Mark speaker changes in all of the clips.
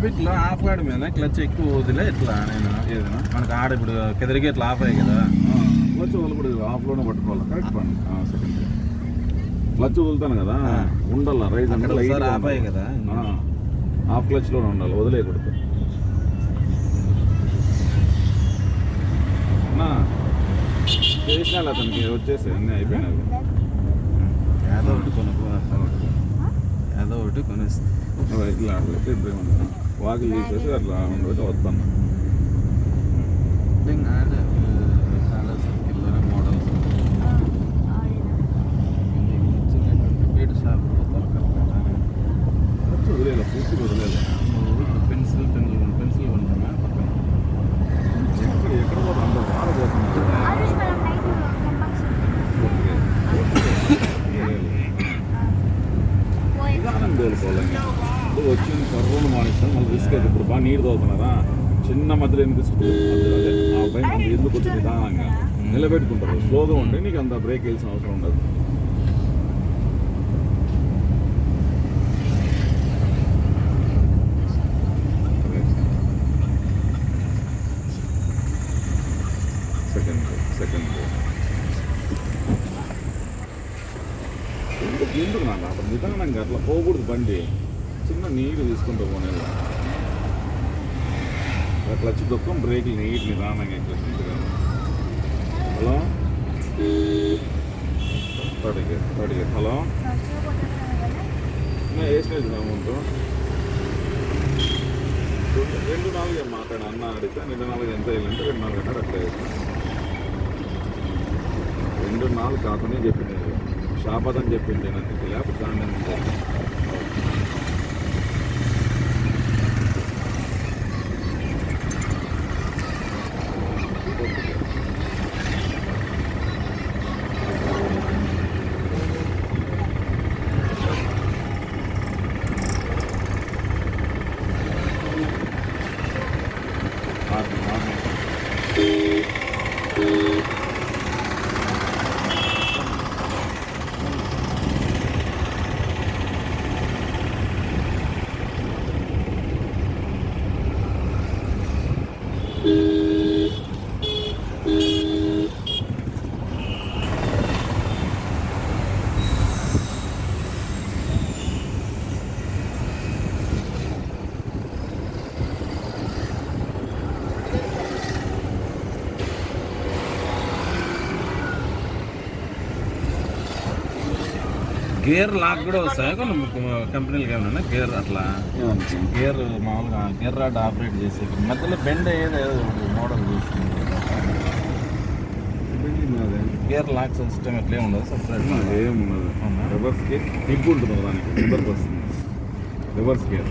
Speaker 1: ఇప్పుడు ట్రాఫిక్లో of gourd మీద క్లచ్ ఎక్కువ వదిలే ఇట్లా నేను ఏదైనా మనకు ఆడ ఇప్పుడు కెదిరిగి ఇట్లా ఆఫ్ అయ్యి కదా.
Speaker 2: క్లచ్ వాళ్ళు కూడా ఆఫ్లోనే పట్టుకోవాలి. కరెక్ట్ పని సెకండ్ క్లచ్ వదులుతాను కదా. ఉండాల? రైజ్ అంటే
Speaker 1: ఆఫ్ అయ్యి కదా.
Speaker 2: హాఫ్ క్లచ్లోనే ఉండాలి? వదిలేయకూడదు. చేసినా అతనికి. వచ్చేసి అన్నీ అయిపోయినాయి.
Speaker 1: ఏదో ఒకటి కొనుక్కో ఏదో ఒకటి కొనేస్తా.
Speaker 2: ఇట్లా ఇద్దరు వాకిలు తీసేసి అట్లా ఉండబెట్టి వస్తాను
Speaker 1: ఇంకా అదే, చాలా సర్కిల్లోనే మోడల్స్ బీట్ షాప్ దొరకదు
Speaker 2: క్లచ్ వదిలేదు పూర్తిగా వదిలేదు
Speaker 1: పెన్సిల్ పెన్ పెన్సిల్ కొంటామా పక్కన
Speaker 2: ఎక్కడ ఎక్కడ పోతా అంత వారబోతున్నారు నిదానం తోలుకోవాలి ఇప్పుడు వచ్చింది కర్రోలు మానేస్తాను మళ్ళీ రిస్క్ అయితే ఇప్పుడు బాగా నీరు తోలుతున్నారా చిన్న మధ్యలో ఎందుకు రిస్క్ అదే ఆ పైన అంత ఎందుకు వచ్చి నిదానంగా నిలబెట్టుకుంటారు స్లోగా ఉంటే నీకు అంత బ్రేక్ వేయాల్సిన అవసరం ఉండదు సెకండ్ సెకండ్ ఎందుకు ఎందుకు నాకు అక్కడ నిదానంగా అట్లా పోకూడదు బండి చిన్న తీసుకుంటూ పోనేది. క్లచ్ దొక్కం బ్రేక్లు నీట్ నిదానంగా క్లచ్ నీట్గా hello? Third gear third gear hello వేసినది amount రెండు నాలుగు మాట్లాడు అన్న అడిగితే రెండు నాలుగు ఎంత వేయాలంటే రెండు నాలుగు అన్నారు అట్లా రెండు నాలుగు కాకుండా చెప్పింది. షాపదని చెప్పింది నాకు. లేకపోతే దాన్ని
Speaker 1: గేర్ లాక్ కూడా వస్తాయి కొన్ని కంపెనీలకి ఏమైనా గేర్ అట్లా
Speaker 2: ఏమనుకో.
Speaker 1: గేర్ మామూలుగా గేర్ రాడ్ ఆపరేట్ చేసే మధ్యలో బెండ్ ఏదో ఏదో ఒకటి మోడల్ చూస్తుంది
Speaker 2: బిల్డింగ్ అదే.
Speaker 1: గేర్ లాక్ సిస్టమ్ ఎట్లే ఉండదు సపరేట్
Speaker 2: ఏమున్నది
Speaker 1: అవునా?
Speaker 2: రివర్స్ గేర్ టిప్ ఉంటుంది దానికి రివర్స్ వస్తుంది రివర్స్ గేర్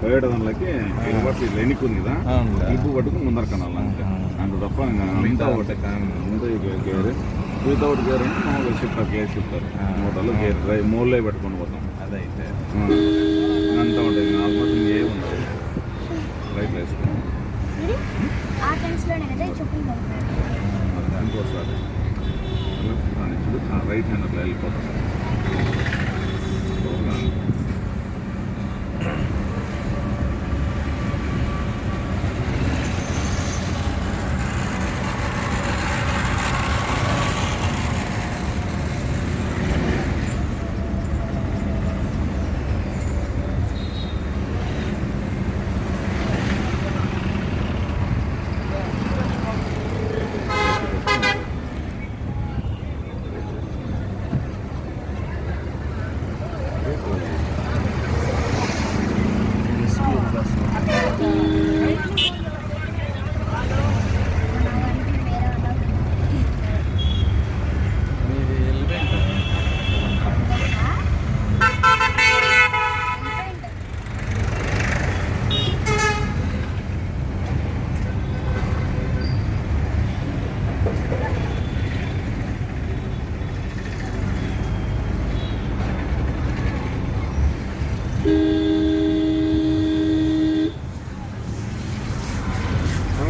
Speaker 2: టొయోట దానిలోకి రివర్స్ ఇట్లా ఎన్నిక ఉంది కదా
Speaker 1: అవునులే.
Speaker 2: టిప్పు పట్టుకుని ముందర కనాలి అంతే
Speaker 1: ఆహా.
Speaker 2: అంత తప్ప ఇంకా
Speaker 1: మిగతా
Speaker 2: అంతా
Speaker 1: ఒకటే
Speaker 2: ఒకటే
Speaker 1: కాదు.
Speaker 2: అంతా ఈ గేర్ వితౌట్ గేర్ అంటే మామూలుగా షిఫ్టర్ గేర్ షిఫ్టర్. మోటార్లో గేర్ డ్రై మూలే పెట్టుకొని పోతాం.
Speaker 1: అదైతే.
Speaker 2: అంతా ఉంటుంది. ఆల్మోస్ట్ ఇంకేం ఉండదు. రైట్ వేసుకున్నాం దానికి వస్తుంది రైట్ హ్యాండ్ అట్లా వెళ్ళిపోతాం.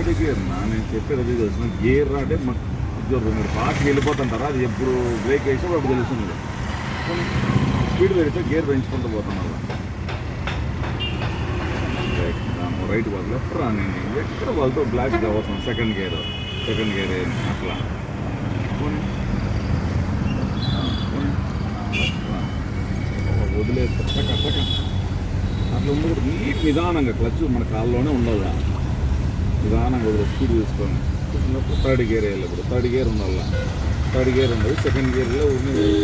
Speaker 2: థర్డ్ నేను చెప్పేది అది తెలుసు. గేర్ అంటే జరుగుతుంది మీరు ఫాస్ట్ వెళ్ళిపోతుంటారా? అది ఎప్పుడు బ్రేక్ వేస్తే అప్పుడు తెలుస్తుంది. స్పీడ్ పెడితే గేర్ పెంచుకుంటూ పోతాం అలా. రైట్ వాళ్ళు లెఫ్ట్ రా నేను. ఎక్కడ వాళ్ళతో బ్లాక్ అవుతాం సెకండ్ గేర్ సెకండ్ గేర్ అట్లా. వదిలేదు అట్లా. ఉండకూడదు. నీట్ నిదానంగా క్లచ్ మన కాల్లోనే ఉండాలి నిదానంగా వదిలేదు స్పీడ్ తీసుకొని కూర్చున్నప్పుడు థర్డ్ గేర్ వేయాలి ఇప్పుడు థర్డ్ గేర్ ఉండాలి థర్డ్ గేర్ ఉండదు సెకండ్ గేర్లో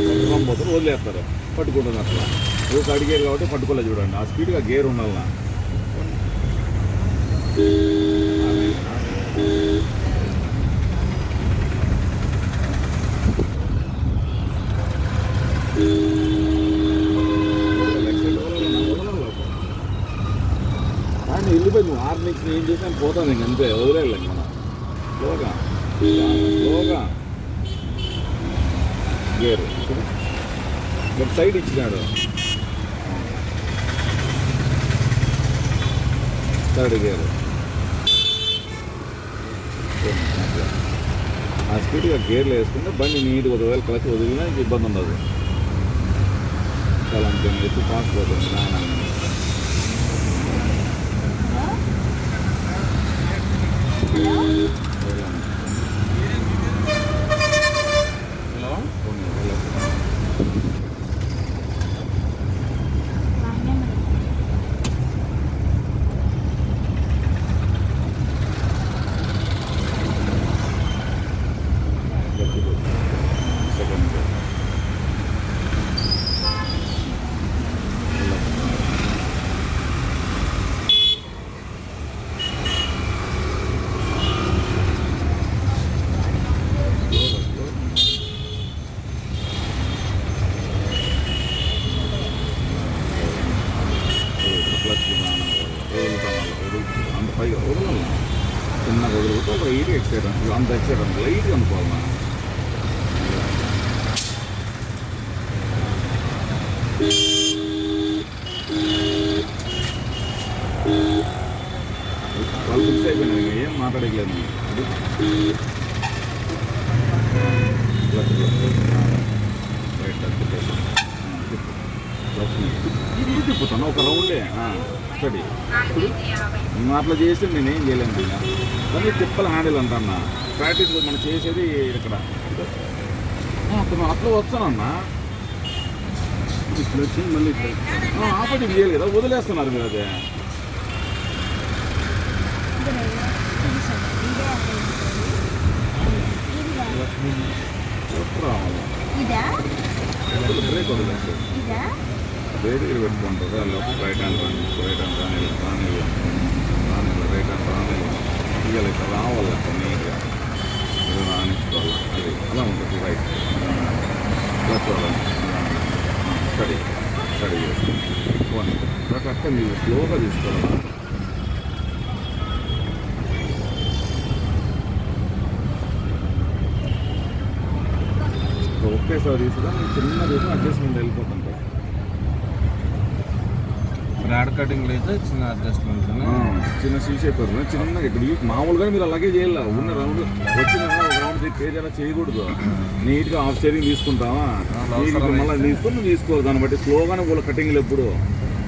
Speaker 2: పట్టుకొని పోతారు వదిలేస్తారు పట్టుకుంటుంది అట్లా ఇది థర్డ్ గేర్ కాబట్టి పట్టుకోలేదు చూడండి ఆ స్పీడ్గా గేర్ ఉండాలి కానీ వెళ్ళిపోయి నువ్వు ఆరు నుంచి ఏం చేసాను పోతాను ఇంక అంతే వదిలేయాలి మనం స్లోగా స్లోగా గేరు బట్ సైడ్ ఇచ్చినాడు థర్డ్ గేరు ఆ స్పీడ్గా గేర్లు వేసుకుంటే బండి నీట్గా ఒకవేళ కలిసి వదిలినా ఇబ్బంది ఉండదు చాలా అంతే ఎక్కువ ఫాస్ట్ పోతుంది నాన్న
Speaker 1: హలో
Speaker 2: సెకండ్ క్లచ్ అంత పైగా వదలాలి చిన్నగా వదులుతూ ఒక ఎయిట్ ఎక్సైడ్ అంత ఎక్సైడ్ అంత లైట్గా అనుకోవాలి వాళ్ళు ఫిక్స్ అయిపోయినాయి ఇంకా ఏం మాట్లాడలేదు అది క్లచ్ రైట్ తిప్పేసి తిప్పు క్లచ్ ఇది తిప్పుతాను ఒక రౌండే స్టడీ నువ్వు అట్లా చేస్తే నేనేం చేయలేను ఇంకా కానీ తిప్పల హ్యాండిల్ అంటన్నా. ప్రాక్టీస్ మనం చేసేది ఇక్కడ. అతను అట్లా వస్తానన్నా
Speaker 1: ఇట్లా వచ్చి మళ్ళీ ఇట్లా
Speaker 2: ఆపరేటింగ్ చేయాలి కదా వదిలేస్తున్నారు మీరు అదే. బ్రేక్ వదిలేస్తారు
Speaker 3: ఇదా?
Speaker 2: బ్రేక్ ఇక్కడ పెట్టుకుంటారు అలా రైట్ హ్యాండ్ రాని రైట్ హ్యాండ్ రాని ఇవాళ ఇక్కడ రావాలి అక్కడ నీట్గా ఇది అది అలా ఉంటుంది రైట్ క్లచ్ స్టడీ స్టడీ చేసుకోండి అక్కడ మీరు స్లోగా తీసుకోవాలి ఒకేసారి తీసుకురా చిన్న తీసి అడ్జస్ట్మెంట్ వెళ్ళిపోతాం
Speaker 1: బ్రాడ్ కటింగ్ అయితే చిన్న అడ్జస్ట్మెంట్
Speaker 2: ఆ, చిన్న సీ షేప్ చిన్నగా ఇక్కడ మామూలుగా మీరు అలాగే చేయాలి? ఉన్న రౌండ్ వచ్చిన రౌండ్ పేజ్ అలా చేయకూడదు. నీట్గా హాఫ్ షేరింగ్ తీసుకుంటావా? మళ్ళీ తీసుకొని తీసుకోవాలి. దాన్ని బట్టి స్లోగానే పోలే కటింగ్లు ఎప్పుడు.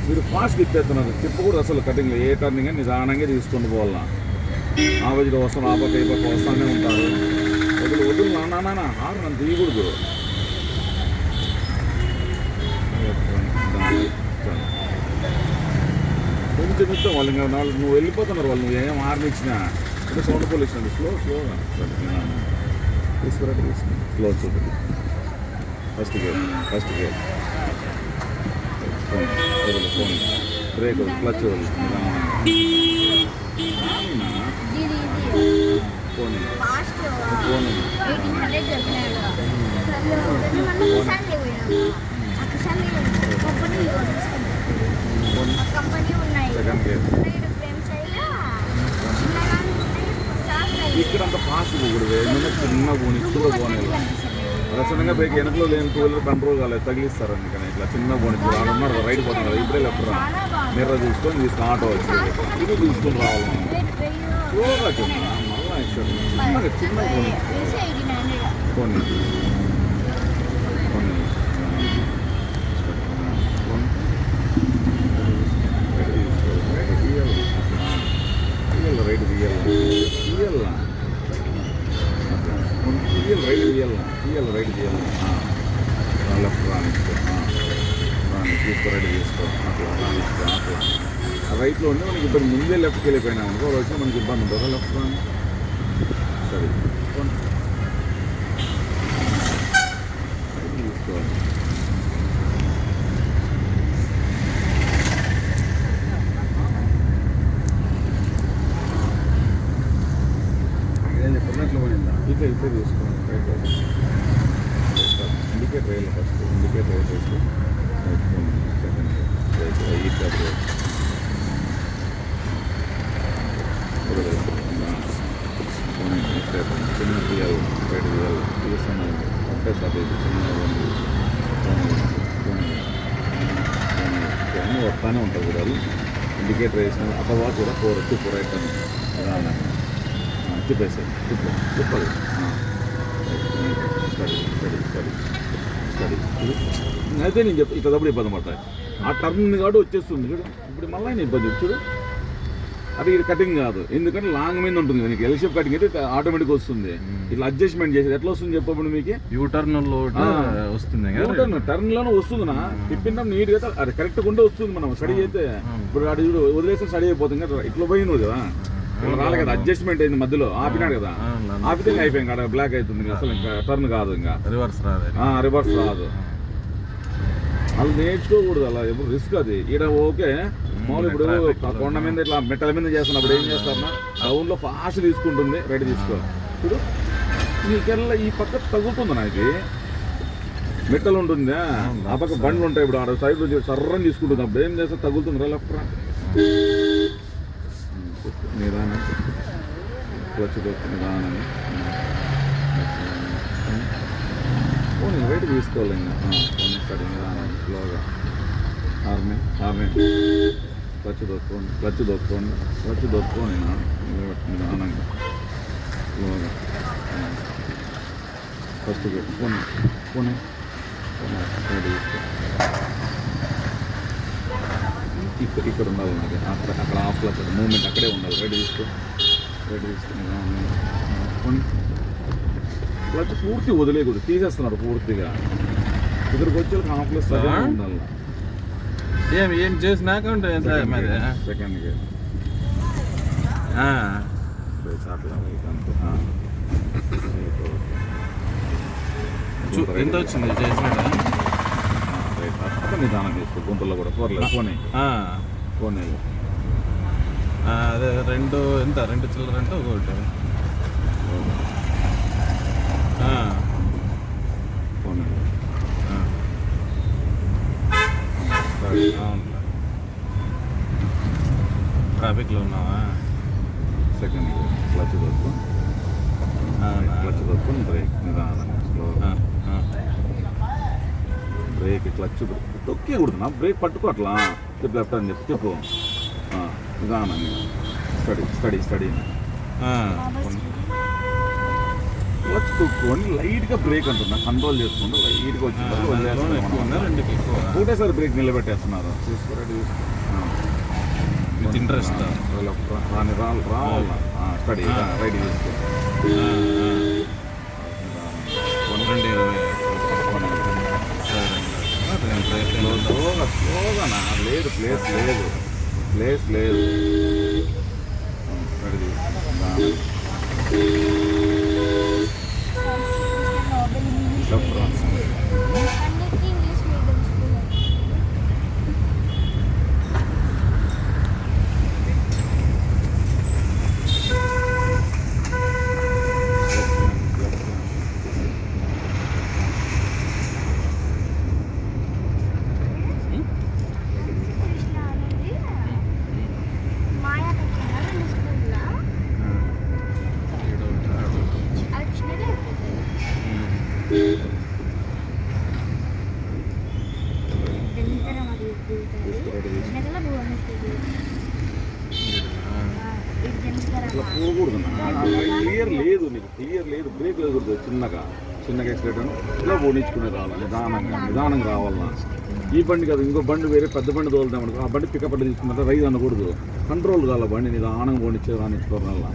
Speaker 2: మీరు ఫాస్ట్ తిప్పేస్తున్నారు. తిప్పకూడదు అసలు కటింగ్లు. ఏ టర్నింగ్ నిదానంగా తీసుకొని పోవాలా? ఆ వదిలి వస్తాను ఆ పక్క ఈ పక్క వస్తానే ఉంటారు. వదులు వదులు నాన్న ఆరు నన్ను తీయకూడదు చాలు. కొంచెం ఇస్తాం వాళ్ళు ఇంకా నాలుగు నువ్వు వెళ్ళిపోతున్నారు వాళ్ళు నువ్వు ఏం ఆర్నిచ్చినా అంటే సౌండ్ పోలు ఇచ్చినాడు స్లో స్లోగా తీసుకురా. తీసుకురా స్లో చూడండి first gear first gear phone వదలు ఫోన్ బ్రేక్ వదలు క్లచ్ వదలు phone
Speaker 3: fast.
Speaker 2: Phone
Speaker 3: company
Speaker 2: phone
Speaker 3: company ఉన్నాయి
Speaker 2: second gear
Speaker 3: side frame side చిన్నగా ఉంటాయి సాఫ్ట్
Speaker 2: ఇక్కడ అంత ఫాస్ట్ పోకూడదు ఏమన్నా చిన్న పోనీ ఇప్పుడు పోనీ రచనంగా బ్రేక్ వెనకలో లేని టూ వీలర్ కంట్రోల్ కాలేదు తగిలిస్తారు అందుకని ఇట్లా చిన్న పోనీ వాళ్ళు ఉన్నారు రైట్ పోతున్నారు ఇప్పుడే లెఫ్ట్ రా మిర్ర తీసుకొని తీసుకుని ఆటో వచ్చేది ఇది తీసుకొని రావాలి. మళ్ళా చిన్న పోనీ
Speaker 3: పోనీ. టీఎల్ రైడ్
Speaker 2: తీయాలి టీఎల్ రైడ్ లెఫ్ట్ రానిచ్చు రాని తీసుకో రైడ్ తీసుకో. అట్లా రానిచ్చు అట్లా రైట్లో ఉంటే మనకి ఇబ్బంది ముందే లెఫ్ట్కి వెళ్ళిపోయినా అనుకో వచ్చిన మనకి ఇబ్బంది ఉంటుందా లెఫ్ట్ రాని సరే. అన్నీ వస్తానే ఉంటుంది కూడా ఇండికేటర్ వేసిన అథవా కూడా ఫోర్ తిప్పు రైట్ అని తిప్పేసాయి తిప్పు తిప్పదు స్టడీ స్టడీ స్టడీ స్టడీ అయితే నేను చెప్ ఇట్లా తప్పుడు ఇబ్బంది పడతాయి ఆ టర్న్ కాబట్టి వచ్చేస్తుంది చూడు ఇప్పుడు మళ్ళీ ఆయన ఇబ్బంది చూడు అది ఇది కటింగ్ కాదు. ఎందుకంటే లాంగ్ మీద ఉంటుంది కదా నీకు ఎల్షేప్ కటింగ్ అయితే ఆటోమేటిక్ వస్తుంది. ఇట్లా అడ్జస్ట్మెంట్ చేసేది. ఎట్లా వస్తుంది చెప్పప్పుడు మీకు?
Speaker 1: యూ
Speaker 2: టర్న్లో.
Speaker 1: వస్తుంది
Speaker 2: టర్న్ టర్న్లోనే వస్తుంది నా. తిప్పినాం నీట్గా అది కరెక్ట్ ఉంటే వస్తుంది మనం. స్టడీ అయితే ఇప్పుడు అటు చూడు వదిలేస్తే స్టడీ అయిపోతుంది కదా. ఇట్లా పోయినది కదా. ఇలా రాలే కదా. అడ్జస్ట్మెంట్ అయింది మధ్యలో. ఆపినాడు కదా. ఆపితే అయిపోయింది కదా. బ్లాక్ అవుతుంది అసలు ఇంకా టర్న్ కాదు ఇంకా.
Speaker 1: రివర్స్ రాదే
Speaker 2: రివర్స్ రాదు. అది నేర్చుకోకూడదు అలా. ఎప్పుడు రిస్క్ అది. ఈడ ఓకే. మామూలు ఇప్పుడు. కొండ మీద ఇట్లా మెట్టల మీద చేస్తున్నప్పుడు ఏం చేస్తారన్నా టౌన్లో ఫాస్ట్ తీసుకుంటుంది రెడీ తీసుకో. ఇప్పుడు నీకెల్లా ఈ పక్క తగ్గుతుంది నాకు మెట్టలు ఉంటుందా? ఆ పక్క బండ్లు ఉంటాయి ఇప్పుడు ఆడ సైడ్ నుంచి సర్రని తీసుకుంటుంది. అప్పుడు ఏం చేస్తా తగులుతుంది రా లెఫ్ట్ నిదానం. దొరికి నిదానం. బయట తీసుకోవాలి ఇంకా. పోనీ సరే నిదానం స్లోగా ఆర్మీ ఆర్మీ క్లచ్ దొక్కుకోండి క్లచ్ దొక్కుకోండి క్లచ్ దొక్కుకోండి నిదానంగా స్లోగా ఫస్ట్ సైడ్ తీసుకో ఇక్కడ ఇక్కడ ఉండాలి నాకు అక్కడ అక్కడ ఆఫ్లో అక్కడ మూమెంట్ అక్కడే ఉండాలి. రెడీ తీసుకో. రెడీ తీసుకుని పోనీ. క్లచ్ పూర్తి వదిలేయకూడదు. తీసేస్తున్నారు పూర్తిగా. ఇక్కడికి వచ్చి హాఫ్లో సగం
Speaker 1: ఆ?
Speaker 2: ఉండాలి.
Speaker 1: ఏం ఏం చేసినాక ఉంటుంది సార్ మరి. చూ- ఎంత వచ్చింది చేసినాక?
Speaker 2: నిదానం తీసుకో గుంతల్లో కూడా పర్లేదు పోనీ. పోనీ.
Speaker 1: అదే రెండు ఎంత? రెండు చిల్లర అంటే ఒకటి ఆ.
Speaker 2: పోనీ
Speaker 1: ఆ.
Speaker 2: సరే.
Speaker 1: అవును ట్రాఫిక్లో ఉన్నావా?
Speaker 2: సెకండ్ క్లచ్ దొరుకు? క్లచ్ దొరుకుని బ్రేక్ నిదానంగా
Speaker 1: ఆ.
Speaker 2: బ్రేక్ క్లచ్ తొక్కే కుడుతున్నా బ్రేక్ పట్టుకో అట్లా. చెప్పు లెఫ్ట్ అని చెప్పి చెప్పు. ఆ, నిదానంగా. స్టడీ స్టడీ స్టడీ
Speaker 1: ఆ.
Speaker 2: క్లచ్ తొక్కుని లైట్గా బ్రేక్ అంటున్నా. కంట్రోల్ చేసుకుంటూ లైట్గా
Speaker 1: ఆ,
Speaker 2: వచ్చి
Speaker 1: అందులో ఎక్కువ ఉందా? రెండుకి ఎక్కువ
Speaker 2: ఒకటేసారి బ్రేక్ నిలబెట్టేస్తున్నారు.
Speaker 1: With interest.
Speaker 2: రాని రా రావాలా? స్టడీ
Speaker 1: రెండు ఇరవై సరే
Speaker 2: స్లోగా స్లోగా నా లేదు ప్లేస్ లేదు. ప్లేస్ లేదు. Ready
Speaker 3: Hasta
Speaker 2: pronto.
Speaker 3: అట్లా
Speaker 2: పోకూడదు క్లియర్ లేదు నీకు క్లియర్ లేదు బ్రేక్ లేదు చిన్నగా చిన్నగా ఎక్స్లేటర్ ఇలా పోనిచ్చుకునే రావాలి నిదానంగా నిదానంగా రావాలన్నా ఈ బండి కాదు ఇంకో బండి వేరే పెద్ద బండి తోలుతాం అనుకో ఆ బండి పికప్ బండి తీసుకున్నట్టు రైతు అనకూడదు కంట్రోల్ కావాలి బండి నిదానంగా పోనిచ్చే రానిచ్చుకోవడం వల్ల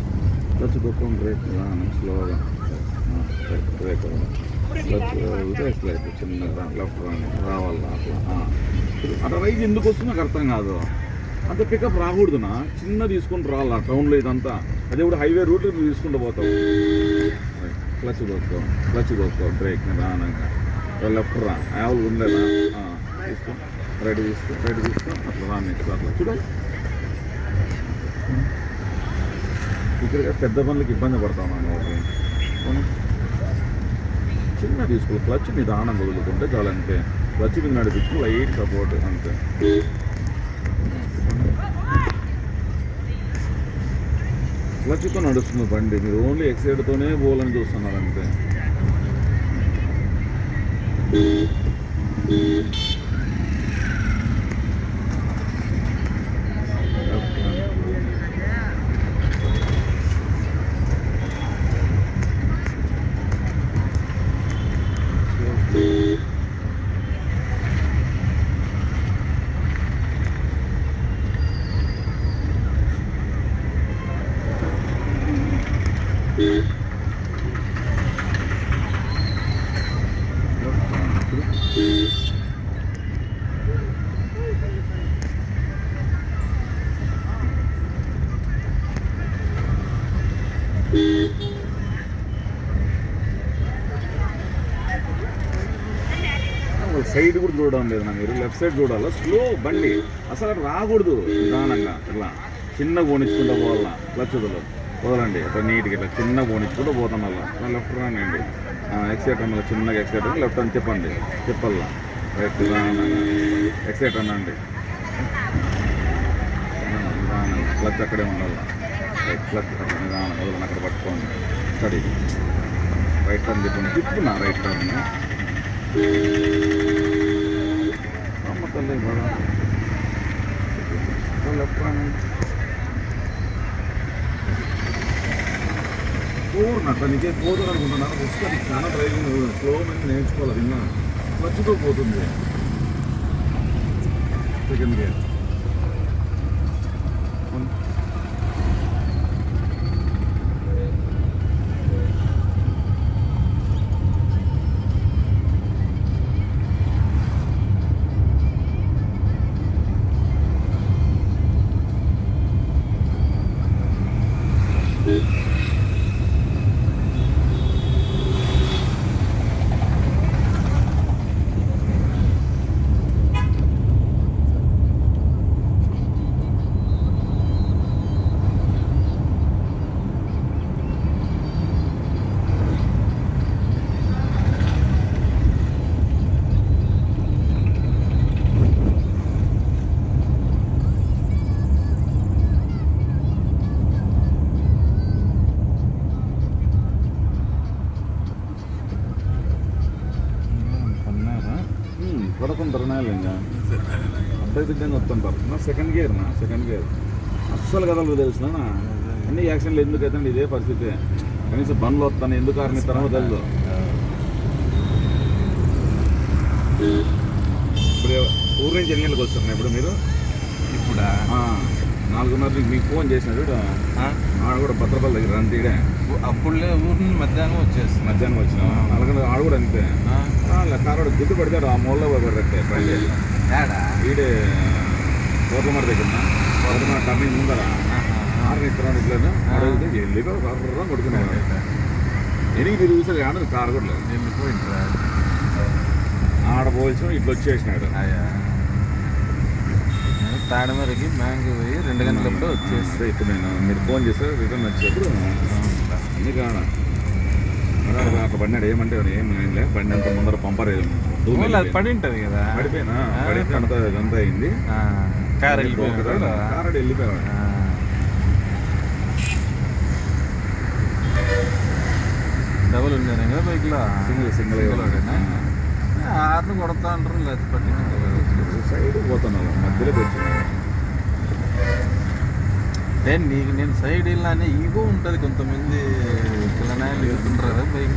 Speaker 2: క్లచ్ కొట్టుకొని బ్రేక్ నిదానం స్లోగా బ్రేక్ రివర్స్ లైట్ చిన్నగా లెఫ్ట్ రావాలా అట్లా అట్లా రైజ్ ఎందుకు వస్తుందో నాకు అర్థం కాదు అంత పికప్ రాకూడదునా? చిన్న తీసుకొని రావాలా? టౌన్లో ఇదంతా. అదే కూడా హైవే రూట్ తీసుకుంటూ పోతావు. క్లచ్ కోసుకో క్లచ్ కోసుకో బ్రేక్ రానంగా. లెఫ్ట్ రా. యావల్ ఉండేదా తీసుకో. రైట్ తీసుకో రైట్ తీసుకో. అట్లా రా నెక్స్ట్ అట్లా. చూడ. ఇక్కడ పెద్ద పనులకి ఇబ్బంది పడతాం మనం చిన్న తీసుకో క్లచ్ నిదానం వదులుకుంటే చాలా క్లచ్ మీద నడిపించుకుని లైట్ సపోర్ట్ అంతే. క్లచ్తో నడుస్తుంది బండి. మీరు ఓన్లీ ఎక్సైడ్తోనే పోవాలని చూస్తున్నారు అంతే సైడ్ కూడా చూడడం లేదు మీరు లెఫ్ట్ సైడ్ చూడాలా? స్లో బండి. అసలు రాకూడదు నిదానంగా. ఇట్లా చిన్న పోనిచ్చుకుంటూ పోవాలా? క్లచ్ వదలదు వదలండి. అట్లా నీట్గా ఇట్లా చిన్న పోనిచ్చుకుంటూ పోతాం అలా లెఫ్ట్ రానండి ఎక్సైట్ అన్న చిన్నగా ఎక్సైట్ అని లెఫ్ట్ అని చెప్పండి. చెప్పల్లా రైట్ ఎక్సైట్ అనండి క్లచ్ అక్కడే ఉండాలా? రైట్ క్లచ్ అక్కడ నిదానం వదలని అక్కడ పట్టుకోండి. స్టడీ రైట్ టర్న్ చెప్పండి. తిప్పుతున్నా రైట్ టర్న్ అమ్మ తల్లి బడా లెఫ్ట్ నీకే పోదు అనుకుంటున్నాను వస్తుంది చాలా డ్రైవింగ్ స్లో మీద నేర్చుకోవాలి విన్నా. మర్చిపో పోతుంది. సెకండ్ గేర్ అబ్బాయి బిడ్డని వస్తుంటారు నా సెకండ్ గేర్ నా సెకండ్ గేర్ అస్సలు కదలు తెలిసిన అన్ని యాక్సిడెంట్లు ఎందుకు అవుతుంది ఇదే పరిస్థితి. కనీసం బండ్లు వస్తాను. ఎందుకు కారణిస్తారో తెలియదు ఇప్పుడు ఊరు నుంచి ఎన్ని గంటలకు వస్తున్నారు? ఇప్పుడు మీరు?
Speaker 1: ఇప్పుడా?
Speaker 2: నాలుగున్నర మీకు ఫోన్ చేసినాడు? ఆడ కూడా భద్రపల్లి దగ్గర అంతీడే
Speaker 1: అప్పుడులే ఊరి నుండి మధ్యాహ్నం వచ్చేస్తుంది
Speaker 2: మధ్యాహ్నం వచ్చిన? నాలుగున్నర ఆడ కూడా అంతే. కారోడు గుడ్డు పడితే ఆ మూలలో పడట్టే ఈడే కోటమర దగ్గర కోటమర టర్నింగ్ ముందర. ఆరు ఇత్తనాడు ఇట్లా అడిగితే వెళ్ళిపో కర్ర కొడుకున్నాడు ఎనిమిది తిరుగుతారు కానీ కారు కూడా లేదు.
Speaker 1: వెళ్ళిపోయిండ్రా
Speaker 2: ఆడ పోల్చిన ఇట్లా వచ్చేసినాడు.
Speaker 1: తాడమరికి మ్యాంగో పోయి రెండు గంటలప్పుడు వచ్చేసి.
Speaker 2: సరే ఇప్పుడు నేను మీరు ఫోన్ చేస్తే రిటర్న్ వచ్చేప్పుడు అన్ని కాడ? అట్లా పడినాడు ఏమంటే ఏం లే బండి అంత ముందర
Speaker 1: అది పడి ఉంటుంది కదా?
Speaker 2: పడిపోయినా పడితే అంత ఇదంతా అయింది.
Speaker 1: కారు వెళ్ళిపోయాడు
Speaker 2: కారు వెళ్ళిపోయాడు.
Speaker 1: డబుల్ ఉందేనా కదా బైక్లో?
Speaker 2: సింగిల్ సింగిల్
Speaker 1: ఆరును కొడతా అంటారు లేదు పట్టించుకోలేదు.
Speaker 2: సైడ్ పోతున్నాడు మధ్యలో
Speaker 1: అంటే నీకు నేను సైడ్ వెళ్ళానే ఈగో ఉంటుంది కొంతమంది. వెళ్తుంటారు బైక్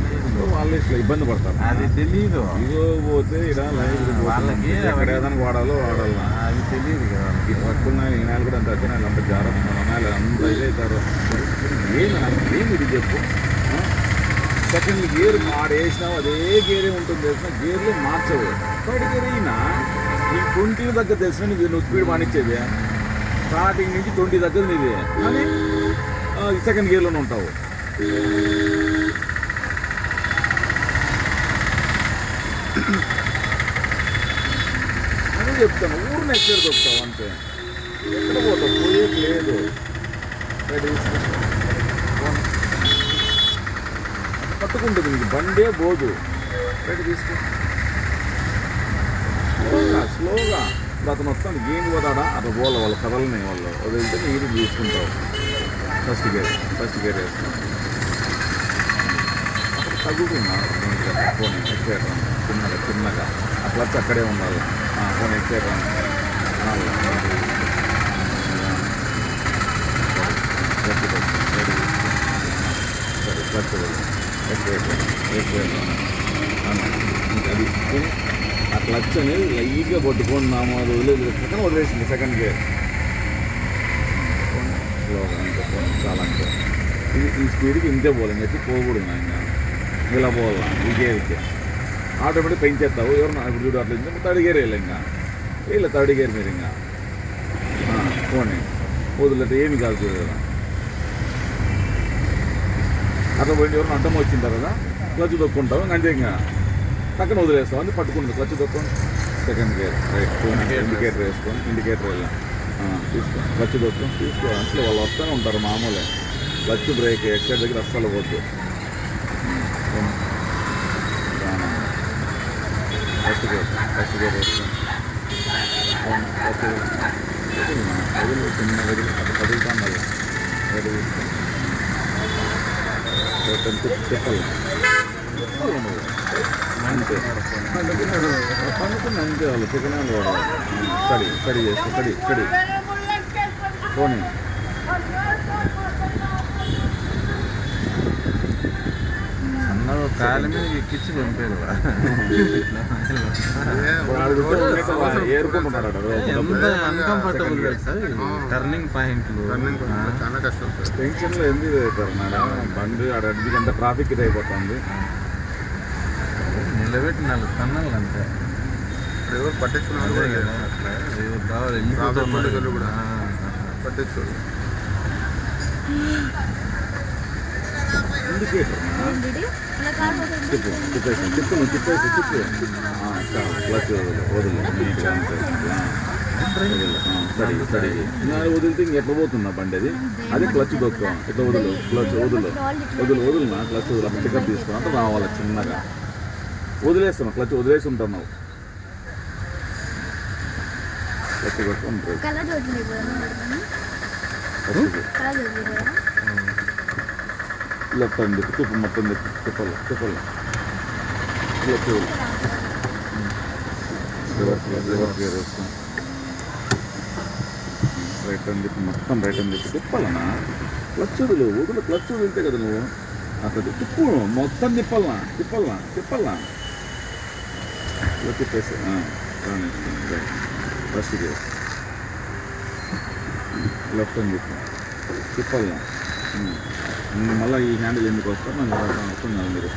Speaker 2: వాళ్ళు ఇట్లా ఇబ్బంది పడతారు
Speaker 1: అది తెలీదు
Speaker 2: ఇగో పోతే
Speaker 1: వాళ్ళకి
Speaker 2: ఎక్కడ ఏదైనా వాడాలో వాడాలా
Speaker 1: అది తెలియదు కదా
Speaker 2: ఈ పట్టుకున్న ఈ నెల కూడా అంత తినాలి అంత జాగ్రత్త మన నెల అంత ఇదవుతారు ఏమి ఏమి ఇది చెప్పు? సెకండ్ గేర్ ఆడేసినావు అదే గేరే ఉంటుంది తెలిసిన గేర్లు మార్చవు థర్డ్ గేర్ అయినా ట్వంటీ దగ్గర తెలిసిన నీకు నువ్వు స్పీడ్ మానిచ్చేది స్టార్టింగ్ నుంచి ట్వంటీ దగ్గర నీది కానీ సెకండ్ గేర్లోనే ఉంటావు అని చెప్తాను ఊరు నెక్స్ట్ చెప్తావు అంతే. ఎక్కడ పోతావు? పోయేది లేదు. రెడీ పట్టుకుంటుంది నీకు బండే పోదు రెడీ తీసుకో. స్లోగా స్లోగా. అతను వస్తాను గేమ్ పోతాడా అట్లా పోలే వాళ్ళ కథలని వాళ్ళు వదిలితే నీరు తీసుకుంటావు. ఫస్ట్ గేర్ ఫస్ట్ గేర్ వేస్తాను అక్కడ ఫోన్ ఎక్సైట్ చిన్నగా చిన్నగా. అట్లా వచ్చి అక్కడే ఉండాలి. ఫోన్ ఎక్సైట్ సరే క్లచ్ అది ఆ క్లచ్ అనేది లైట్గా పట్టుకొని నామో అది వదిలేదు పక్కన వదిలేసింది సెకండ్ గేర్ స్లోగా అంతే పోనీ, చాలా అంటే. ఇది ఈ స్పీడ్కి ఇంతే పోలేదు ఇంకా పోకూడదు నా ఇలా పోవాలా ఈ గేర్కి ఆటోమేటిక్ పెంచేస్తావు ఎవరు నా ఇప్పుడు చూడు అట్లా ఇంకా థర్డ్ గేర్ వేయాలి ఇంకా వేయలే థర్డ్ గేర్ మీరు ఇంకా ఆ, పోనీ వదిలేదు ఏమి కాదు చూడు కదా అట్లా పోయింది ఎవరు అడ్డం వచ్చింటారు కదా క్లచ్ దొక్కుంటావు ఇంకా అంతే ఇంకా పక్కన వదిలేస్తాం అది పట్టుకుంటుంది క్లచ్ దొక్కం సెకండ్ గేర్ రైట్ ఇండికేటర్ వేసుకోండి ఇండికేటర్ వెళ్ళాం తీసుకో క్లచ్ దొక్కం తీసుకో అసలు వాళ్ళు వస్తూనే ఉంటారు మామూలే క్లచ్ బ్రేక్ ఎక్కడ దగ్గర అస్సలు పోద్దు ఫస్ట్ గేర్ ఫస్ట్ గేర్ వేసుకోండి ఫస్ట్ గేర్ వదిలి చిన్న వదిలి అది కదులుతాం మళ్ళీ రెడీ తీసుకోండి చెప్పాలి అంతే పనుకున్న అంతే వాళ్ళు చికెనాలు స్టడీ స్టడీ చేసుకో స్టడీ స్టడీ పోనీ
Speaker 1: సన్నగా కాళ్ళ మీద ఎక్కించి పంపారు ఎంత అన్కంఫర్టబుల్ తెలుసా టర్నింగ్ పాయింట్లు
Speaker 4: చాలా కష్టం
Speaker 2: టెన్షన్లో ఎందుకు అవుతారు మేడం? బండి ఆడ అడ్డికి ఎంత ట్రాఫిక్ ఇది అయిపోతుంది.
Speaker 1: నిలబెట్టి నాలుగు టన్నులు అంతే.
Speaker 4: ఎవరు పట్టించుకున్నారు కూడా
Speaker 1: అట్లా ఎవరు కావాలి
Speaker 4: పట్టించుకోరు
Speaker 2: ఇండికేటర్
Speaker 3: ఏంటిది? నా కార్ పోతుంది.
Speaker 2: తిప్పు తిప్పేసి తిప్పు నువ్వు తిప్పేసి తిప్పు ఆ, చాలు క్లచ్ వదిలు. వదిలు నీట్గా అంతే స్టడీ స్టడీ వదిలితే ఇంక ఎట్లా పోతుందా బండి అది? అదే క్లచ్ దొక్కాం ఇట్లా వదులు? క్లచ్ వదులు. వదులు వదులు నా క్లచ్ వదులు. అప్పుడు పికప్ తీసుకుని అంటే రావాలి చిన్నగా? వదిలేస్తున్నావు క్లచ్ వదిలేసి ఉంటున్నావు. క్లచ్ కొట్టుకొని లెఫ్ట్ హ్యాండ్ తిప్పు మొత్తం తిప్పు తిప్పాలి తిప్పాలి లెఫ్ట్ రివర్స్ రివర్స్ గేర్ వేస్తాం రైట్ అని తిప్పి మొత్తం రైట్ అని తిప్పి తిప్పాలన్నా క్లచ్ వదులు వదులు క్లచ్ వదిలితే కదా నువ్వు అసలు తిప్పు మొత్తం తిప్పాలనా తిప్పాలనా తిప్పాలనా ఇలా తిప్పేసి ఫస్ట్ గేర్ లెఫ్ట్ అని తిప్పు తిప్పాలనా మళ్ళీ ఈ హ్యాండిల్ ఎందుకు వస్తారు? నాకు అర్థం అవుతుంది మీరు.